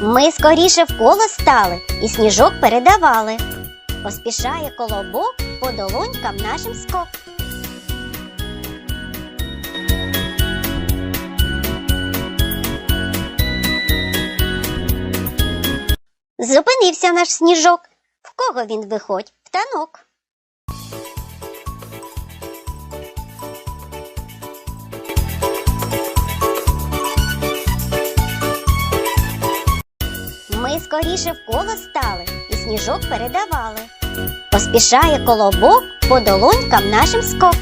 Ми скоріше в коло стали і сніжок передавали. Поспішає колобок по долонькам нашим скок. Зупинився наш сніжок. В кого він виходь? В танок. Скоріше в коло стали і сніжок передавали. Поспішає колобок по долонькам нашим скок.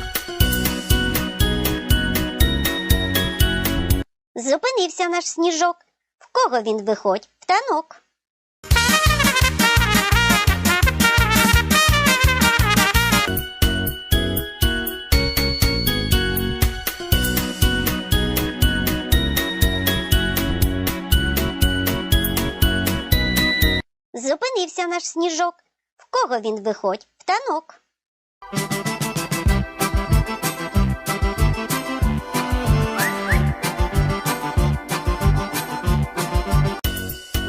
Зупинився наш сніжок. В кого він виходь? В танок. Зупинився наш сніжок. В кого він виходь? В танок.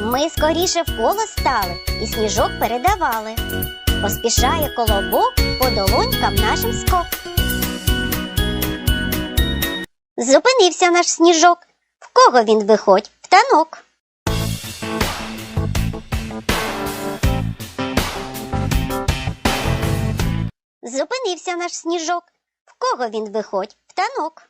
Ми скоріше в коло стали і сніжок передавали. Поспішає колобок по долонькам нашим скок. Зупинився наш сніжок. В кого він виходь? В танок. Зупинився наш сніжок. В кого він виходь? В танок.